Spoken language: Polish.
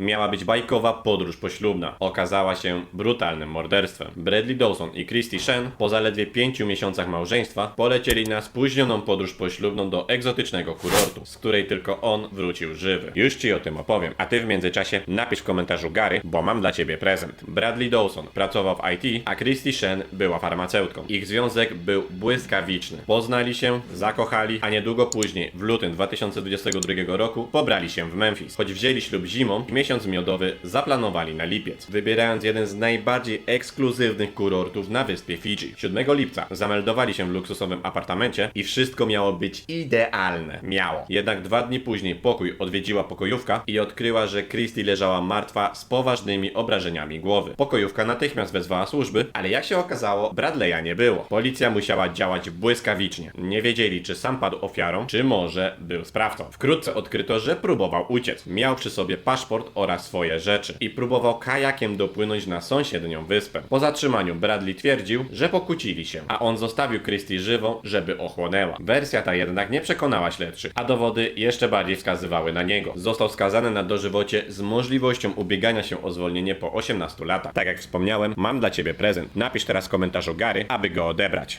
Miała być bajkowa podróż poślubna. Okazała się brutalnym morderstwem. Bradley Dawson i Christy Shen po zaledwie pięciu miesiącach małżeństwa polecieli na spóźnioną podróż poślubną do egzotycznego kurortu, z której tylko on wrócił żywy. Już ci o tym opowiem, a ty w międzyczasie napisz w komentarzu Gary, bo mam dla ciebie prezent. Bradley Dawson pracował w IT, a Christy Shen była farmaceutką. Ich związek był błyskawiczny. Poznali się, zakochali, a niedługo później, w lutym 2022 roku, pobrali się w Memphis. Choć wzięli ślub zimą, miesiąc miodowy zaplanowali na lipiec, wybierając jeden z najbardziej ekskluzywnych kurortów na wyspie Fidżi. 7 lipca zameldowali się w luksusowym apartamencie i wszystko miało być idealne. Miało. Jednak dwa dni później pokój odwiedziła pokojówka i odkryła, że Christy leżała martwa z poważnymi obrażeniami głowy. Pokojówka natychmiast wezwała służby, ale jak się okazało, Bradley'a nie było. Policja musiała działać błyskawicznie. Nie wiedzieli, czy sam padł ofiarą, czy może był sprawcą. Wkrótce odkryto, że próbował uciec. Miał przy sobie paszport oraz swoje rzeczy i próbował kajakiem dopłynąć na sąsiednią wyspę. Po zatrzymaniu Bradley twierdził, że pokłócili się, a on zostawił Christie żywą, żeby ochłonęła. Wersja ta jednak nie przekonała śledczych, a dowody jeszcze bardziej wskazywały na niego. Został skazany na dożywocie z możliwością ubiegania się o zwolnienie po 18 latach. Tak jak wspomniałem, mam dla ciebie prezent. Napisz teraz w komentarzu Gary, aby go odebrać.